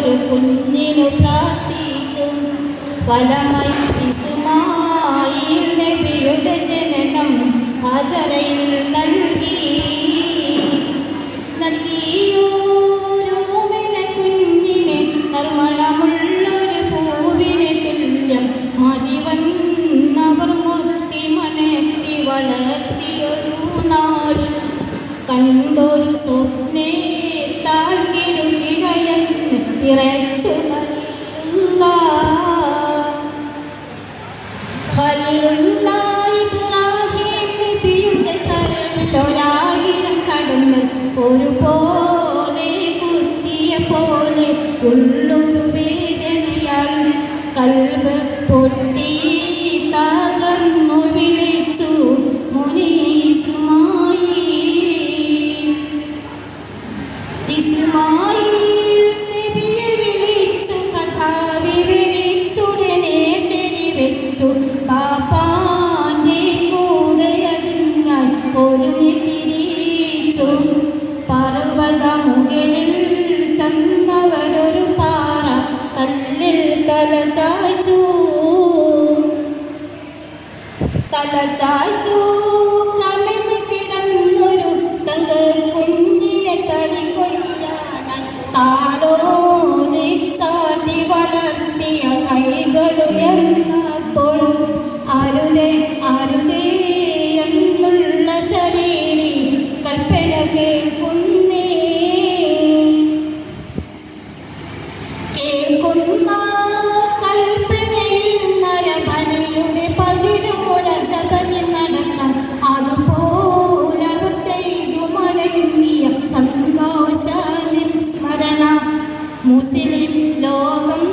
ഒരു കുഞ്ഞിനു പ്രാർത്ഥിച്ചു. വലമൈ പിസുമായി നബിയുടെ ജനനം ഹാജറയിൽ നൽകി. നൽകിയോരോമിന കുഞ്ഞിനെ നർമ്മണമുള്ളൊരു പൂവിനെ തുല്യം മതി വന്നവർ മുത്തി മണത്തി വളർത്തിയൊരു നാടിൽ കണ്ടൊരു സ്വപ്നേ പിറച്ചു ഒരായിരം കടന്ന് ഒരുപോലെ കുത്തിയ പോലെ ഉള്ളൊരു വേദനയാൽ കൽവ് പൊട്ടി തകർന്നു മുനീസ്മായി ഇസ്മായിൽ ശരിവെച്ചു പാപ്പാന്റെ കൂടെ അതിനാൽ ഒരു തിരിച്ചു പർവതമുകളിൽ ചെന്നവരൊരു പാറ കല്ലിൽ തല ചായ്ച്ചു. തല കിടന്നൊരു തങ്ങൾ കുഞ്ഞിയെ തലി കൊയ്യാനായി കേൾക്കുന്ന കൽപ്പനയിൽ നരബലിയുടെ പകിടും ഒരജബലി നടത്താൻ അതുപോലെ അവർ ചെയ്തു മടങ്ങിയ സന്തോഷ സ്മരണ. മുസ്ലിം ലോകം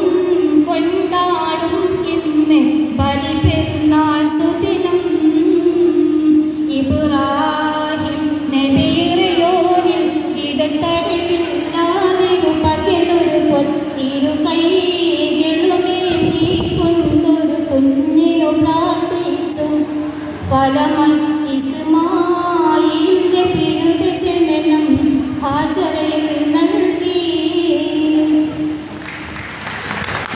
kaalaman